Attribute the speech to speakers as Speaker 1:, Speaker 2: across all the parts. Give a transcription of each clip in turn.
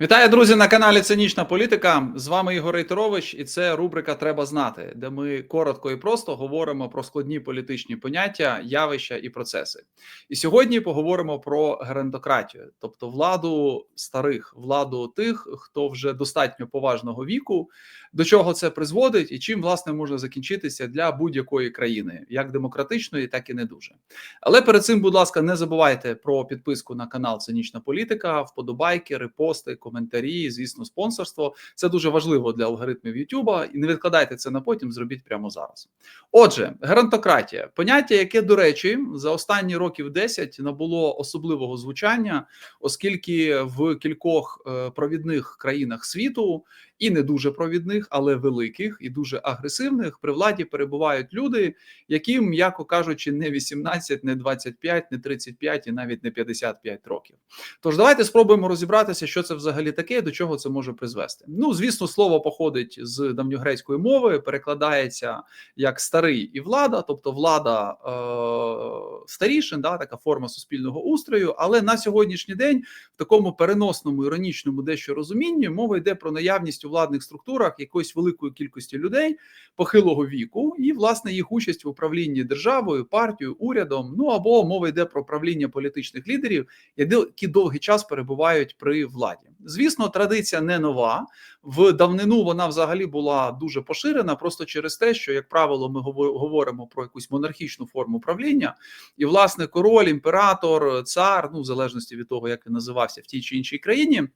Speaker 1: Вітаю, друзі, на каналі Цинічна політика. З вами Ігор Рейтерович, і це рубрика Треба знати, де ми коротко і просто говоримо про складні політичні поняття, явища і процеси. І сьогодні поговоримо про геронтократію, тобто владу старих, владу тих, хто вже достатньо поважного віку, до чого це призводить, і чим власне може закінчитися для будь-якої країни, як демократичної, так і не дуже. Але перед цим, будь ласка, не забувайте про підписку на канал Цинічна політика, вподобайки, репости, коментарі, звісно, спонсорство. Це дуже важливо для алгоритмів Ютуба. І не відкладайте це на потім, зробіть прямо зараз. Отже, геронтократія поняття, яке, до речі, за останні років 10 набуло особливого звучання, оскільки в кількох е, провідних країнах світу і не дуже провідних, але великих і дуже агресивних при владі перебувають люди, яким, м'яко кажучи, не 18, не 25, не 35 і навіть не 55 років. Тож давайте спробуємо розібратися, що це взагалі таке, до чого це може призвести. Ну, звісно, слово походить з давньогрецької мови, перекладається як старий і влада, тобто влада е, старішин, да, така форма суспільного устрою. Але на сьогоднішній день в такому переносному іронічному дещо розумінні мова йде про наявність у владних структурах якоїсь великої кількості людей похилого віку, і власне їх участь в управлінні державою, партією, урядом. Ну або мова йде про правління політичних лідерів, які довгий час перебувають при владі. Звісно, традиція не нова. В давнину вона взагалі була дуже поширена, просто через те, що, як правило, ми говоримо про якусь монархічну форму правління, і власне король, імператор, цар, ну в залежності від того, як він називався в тій чи іншій країні.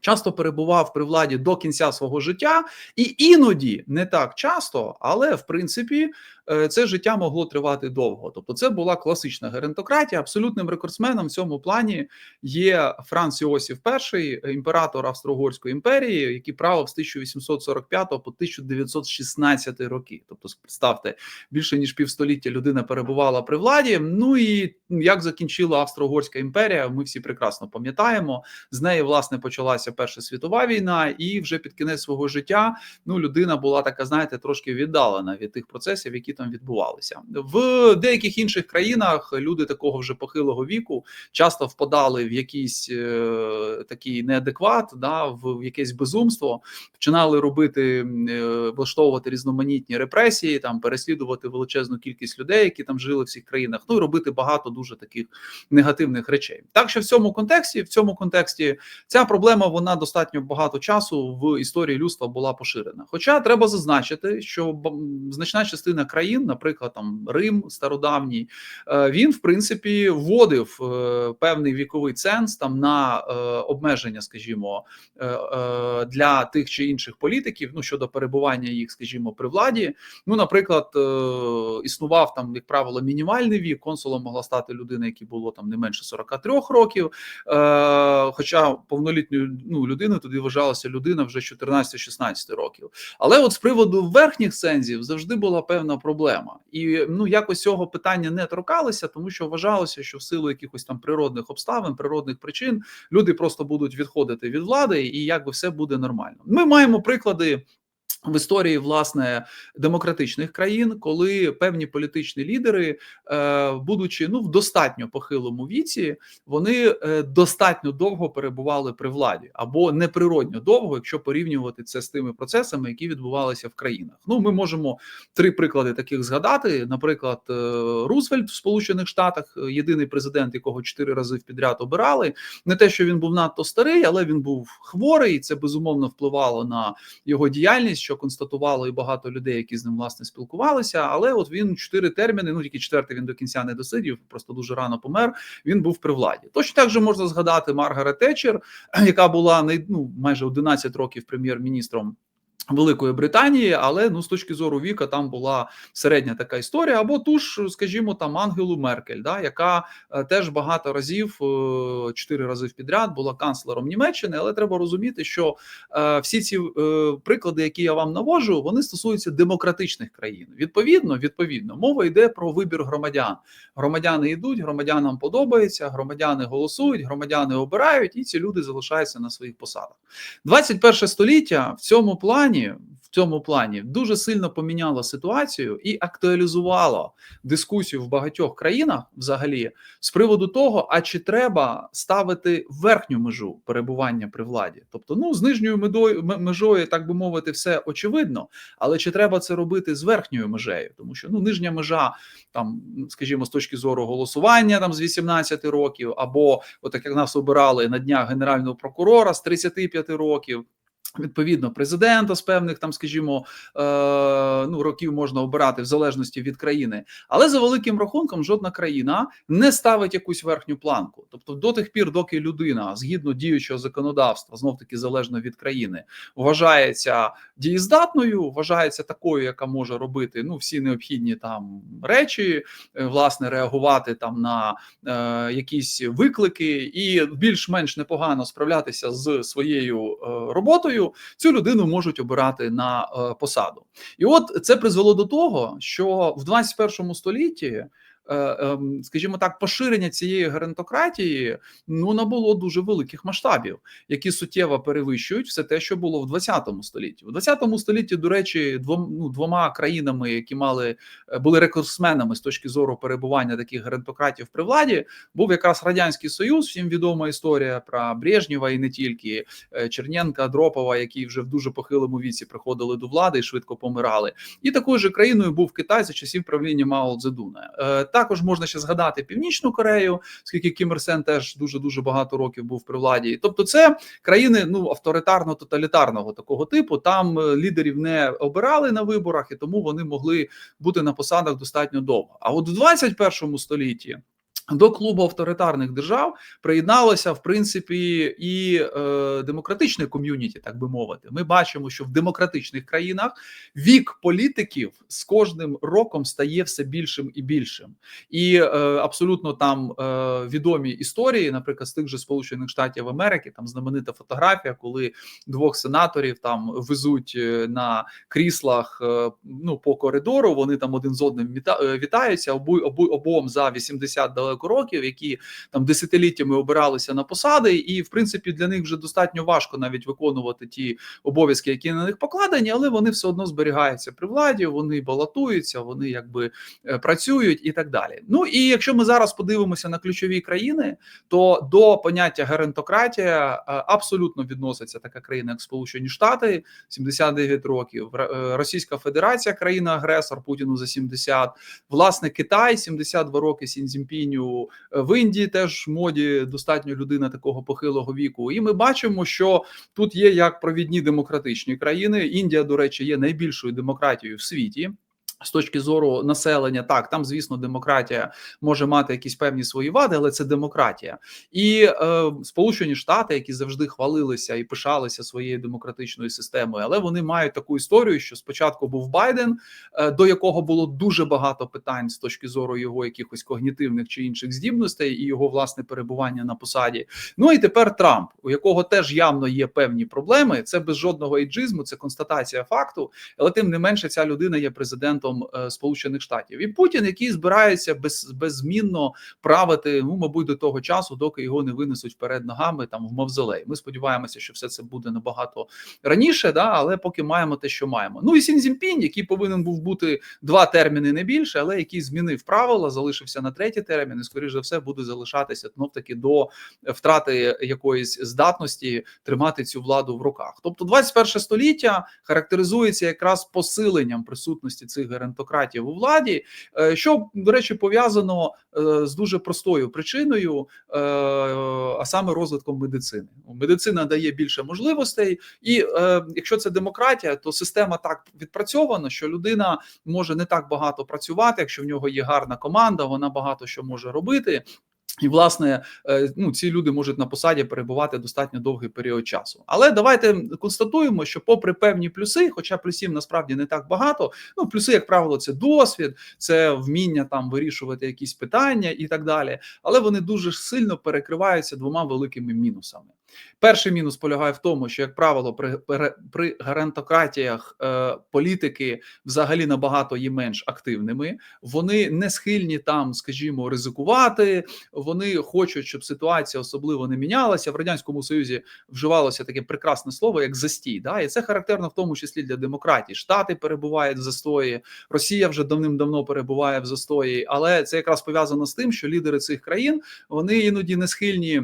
Speaker 1: Часто перебував при владі до кінця свого життя, і іноді не так часто, але в принципі це життя могло тривати довго. Тобто, це була класична геронтократія. Абсолютним рекордсменом в цьому плані є Франц Іосиф І, імператор Австро-Угорської імперії, який правив з 1845 по 1916 роки. Тобто, представте, більше ніж півстоліття людина перебувала при владі. Ну і як закінчила Австро-Угорська імперія, ми всі прекрасно пам'ятаємо. З неї власне почалася Перша світова війна, і вже під кінець свого життя ну людина була така, знаєте, трошки віддалена від тих процесів, які там відбувалися в деяких інших країнах. Люди такого вже похилого віку часто впадали в якийсь е, такий неадекват, да в якесь безумство, починали робити е, влаштовувати різноманітні репресії, там переслідувати величезну кількість людей, які там жили в цих країнах. Ну і робити багато дуже таких негативних речей. Так що в цьому контексті, в цьому контексті, ця проблема вона достатньо багато часу в історії людства була поширена. Хоча треба зазначити, що значна частина країн країн, наприклад, там Рим стародавній, е, він в принципі вводив е, певний віковий ценз там на е, обмеження, скажімо, для тих чи інших політиків, ну щодо перебування їх, скажімо, при владі. Ну, наприклад, існував там, як правило, мінімальний вік. Консулом могла стати людина, якій було там не менше 43 років. Хоча повнолітньою ну, людиною тоді вважалася людина вже 14-16 років. Але от з приводу верхніх цензів завжди була певна проблема проблема, і ну якось цього питання не торкалися, тому що вважалося, що в силу якихось там природних обставин, природних причин люди просто будуть відходити від влади, і якби все буде нормально. Ми маємо приклади в історії власне демократичних країн, коли певні політичні лідери, е, будучи ну в достатньо похилому віці, вони е, достатньо довго перебували при владі або неприродньо довго, якщо порівнювати це з тими процесами, які відбувалися в країнах. Ну, ми можемо три приклади таких згадати. Наприклад, е, Рузвельт в Сполучених Штатах, єдиний президент, якого чотири рази підряд обирали, не те, що він був надто старий, але він був хворий. Це безумовно впливало на його діяльність. що що констатувало і багато людей, які з ним власне спілкувалися. Але от він чотири терміни. Ну тільки четвертий він до кінця не досидів, просто дуже рано помер. Він був при владі. Точно так же можна згадати Маргарет Тетчер, яка була ну, майже 11 років прем'єр-міністром. Великої Британії, але ну з точки зору віка там була середня така історія. Або ту ж, скажімо, там Ангелу Меркель, да, яка е, теж багато разів е, чотири рази підряд була канцлером Німеччини. Але треба розуміти, що е, всі ці приклади, які я вам навожу, вони стосуються демократичних країн. Відповідно, відповідно, мова йде про вибір громадян. Громадяни йдуть, громадянам подобається, громадяни голосують, громадяни обирають, і ці люди залишаються на своїх посадах. 21 століття в цьому плані плані. В цьому плані дуже сильно поміняло ситуацію і актуалізувало дискусію в багатьох країнах взагалі з приводу того, а чи треба ставити верхню межу перебування при владі, тобто, ну з нижньою медою межою, так би мовити, все очевидно, але чи треба це робити з верхньою межею, тому що ну нижня межа, там, скажімо, з точки зору голосування там з 18 років, або отак як нас обирали на днях генерального прокурора з 35 років. Відповідно, президента з певних там, скажімо, е, ну років можна обирати в залежності від країни, але за великим рахунком жодна країна не ставить якусь верхню планку. Тобто, до тих пір, доки людина згідно діючого законодавства, знов таки залежно від країни, вважається дієздатною, вважається такою, яка може робити ну всі необхідні там речі, е, власне, реагувати там на е, якісь виклики, і більш-менш непогано справлятися з своєю е, роботою цю людину можуть обирати на е, посаду, і от це призвело до того, що в 21 столітті. Е, ем, скажімо так, поширення цієї геронтократії ну набуло дуже великих масштабів, які суттєво перевищують все те, що було в 20 столітті. У 20 столітті, до речі, двом, ну, двома країнами, які мали е, були рекордсменами з точки зору перебування таких геронтократів при владі, був якраз радянський союз. Всім відома історія про Брежнєва і не тільки е, Черненка, Дропова, які вже в дуже похилому віці приходили до влади і швидко помирали. І такою ж країною був Китай за часів правління Мао Цзедуна. Також можна ще згадати Північну Корею, оскільки Кім Ір Сен теж дуже дуже багато років був при владі. Тобто, це країни ну авторитарно-тоталітарного такого типу. Там е, лідерів не обирали на виборах, і тому вони могли бути на посадах достатньо довго. А от в 21 столітті. До клубу авторитарних держав приєдналося в принципі і е, демократичне ком'юніті, так би мовити. Ми бачимо, що в демократичних країнах вік політиків з кожним роком стає все більшим і більшим, і е, абсолютно там е, відомі історії, наприклад, з тих же Сполучених Штатів Америки, там знаменита фотографія, коли двох сенаторів там везуть е, на кріслах е, ну по коридору. Вони там один з одним е, вітаються обу, обу, обом за 80 далеко далеко років, які там десятиліттями обиралися на посади, і в принципі для них вже достатньо важко навіть виконувати ті обов'язки, які на них покладені, але вони все одно зберігаються при владі, вони балотуються, вони якби е, працюють і так далі. Ну і якщо ми зараз подивимося на ключові країни, то до поняття геронтократія е, абсолютно відноситься така країна, як Сполучені Штати, 79 років, е, Російська Федерація, країна-агресор Путіну за 70, власне Китай, 72 роки Сінзімпіню, Е, в Індії теж в моді достатньо людина такого похилого віку. І ми бачимо, що тут є як провідні демократичні країни. Індія, до речі, є найбільшою демократією в світі. З точки зору населення, так там, звісно, демократія може мати якісь певні свої вади, але це демократія, і е, Сполучені Штати, які завжди хвалилися і пишалися своєю демократичною системою, але вони мають таку історію, що спочатку був Байден, е, до якого було дуже багато питань з точки зору його якихось когнітивних чи інших здібностей, і його власне перебування на посаді. Ну і тепер Трамп, у якого теж явно є певні проблеми. Це без жодного ейджизму, це констатація факту, але тим не менше ця людина є президентом. Е, Сполучених Штатів і Путін, який збирається без беззмінно правити, ну мабуть, до того часу, доки його не винесуть вперед ногами там в мавзолей. Ми сподіваємося, що все це буде набагато раніше, да але поки маємо те, що маємо. Ну і Сінзімпінь, який повинен був бути два терміни не більше, але який змінив правила, залишився на третій термін, і скоріш за все буде залишатися знов таки до втрати якоїсь здатності тримати цю владу в руках. Тобто, 21 століття характеризується якраз посиленням присутності цих геронтократів у владі, е, що до речі пов'язано е, з дуже простою причиною, е, а саме розвитком медицини. Медицина дає більше можливостей, і якщо це демократія, то система так відпрацьована, що людина може не так багато працювати, якщо в нього є гарна команда, вона багато що може робити. І, власне, е, ну ці люди можуть на посаді перебувати достатньо довгий період часу. Але давайте констатуємо, що, попри певні плюси, хоча плюсів насправді не так багато. Ну, плюси, як правило, це досвід, це вміння там вирішувати якісь питання і так далі. Але вони дуже сильно перекриваються двома великими мінусами. Перший мінус полягає в тому, що, як правило, при при, геронтократіях е, політики взагалі набагато є менш активними. Вони не схильні там, скажімо, ризикувати. Вони хочуть, щоб ситуація особливо не мінялася. В радянському союзі вживалося таке прекрасне слово, як застій. Да? І це характерно в тому числі для демократії. Штати перебувають в застої, Росія вже давним-давно перебуває в застої, але це якраз пов'язано з тим, що лідери цих країн вони іноді не схильні.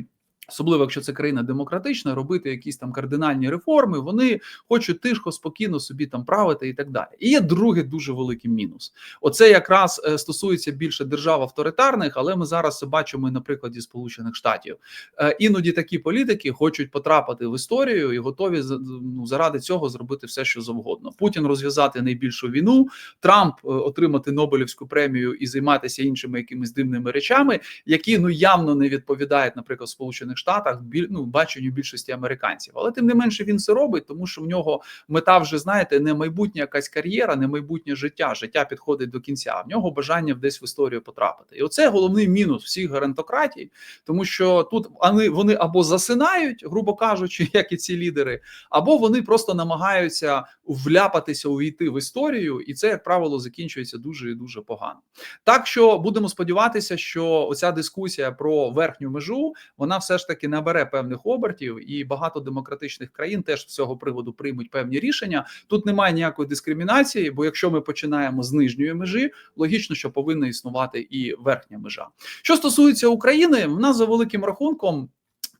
Speaker 1: Особливо, якщо це країна демократична, робити якісь там кардинальні реформи, вони хочуть тихо, спокійно собі там правити і так далі. І є другий дуже великий мінус. Оце якраз е, стосується більше держав авторитарних, але ми зараз це бачимо і на прикладі Сполучених Штатів. Е, Іноді такі політики хочуть потрапити в історію і готові ну, заради цього зробити все, що завгодно. Путін розв'язати найбільшу війну, Трамп е, отримати Нобелівську премію і займатися іншими якимись дивними речами, які ну явно не відповідають, наприклад, Сполучених Штатах біль, ну, баченню більшості американців. Але тим не менше він це робить, тому що в нього мета вже знаєте не майбутня якась кар'єра, не майбутнє життя. Життя підходить до кінця. а В нього бажання десь в історію потрапити. І оце головний мінус всіх гарантократій, тому що тут вони, вони або засинають, грубо кажучи, як і ці лідери, або вони просто намагаються вляпатися, увійти в історію, і це, як правило, закінчується дуже і дуже погано. Так що будемо сподіватися, що оця дискусія про верхню межу вона все ж таки набере певних обертів, і багато демократичних країн теж з цього приводу приймуть певні рішення. Тут немає ніякої дискримінації, бо якщо ми починаємо з нижньої межі, логічно, що повинна існувати і верхня межа. Що стосується України, в нас за великим рахунком.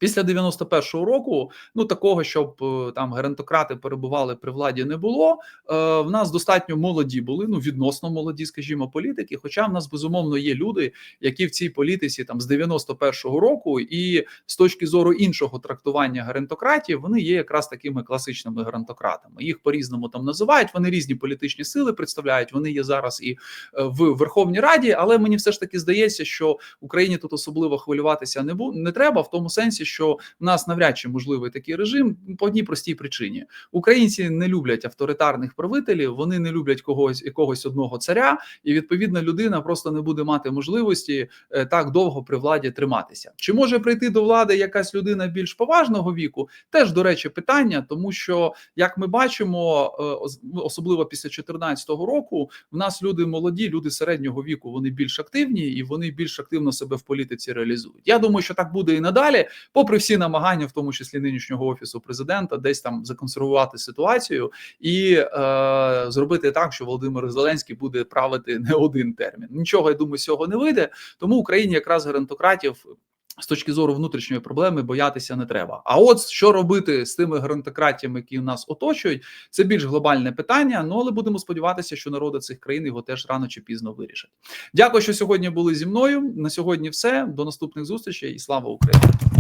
Speaker 1: Після 91-го року, ну такого, щоб е, там геронтократи перебували при владі, не було. Е, В нас достатньо молоді були, ну відносно молоді, скажімо, політики. Хоча в нас безумовно є люди, які в цій політиці там з 91-го року, і з точки зору іншого трактування геронтократів, вони є якраз такими класичними геронтократами. Їх по різному там називають. Вони різні політичні сили представляють. Вони є зараз і е, в Верховній Раді, але мені все ж таки здається, що Україні тут особливо хвилюватися не бу не треба в тому сенсі що в нас навряд чи можливий такий режим по одній простій причині: українці не люблять авторитарних правителів, вони не люблять когось якогось одного царя, і відповідна людина просто не буде мати можливості е, так довго при владі триматися. Чи може прийти до влади якась людина більш поважного віку? Теж до речі, питання, тому що як ми бачимо, е, особливо після 2014 року, в нас люди молоді, люди середнього віку, вони більш активні і вони більш активно себе в політиці реалізують. Я думаю, що так буде і надалі попри всі намагання, в тому числі нинішнього офісу президента, десь там законсервувати ситуацію і е, зробити так, що Володимир Зеленський буде правити не один термін. Нічого я думаю, з цього не вийде. Тому Україні якраз геронтократів. З точки зору внутрішньої проблеми боятися не треба. А от що робити з тими геронтократіями, які нас оточують, це більш глобальне питання. Ну але будемо сподіватися, що народи цих країн його теж рано чи пізно вирішать. Дякую, що сьогодні були зі мною. На сьогодні все. До наступних зустрічей і слава Україні.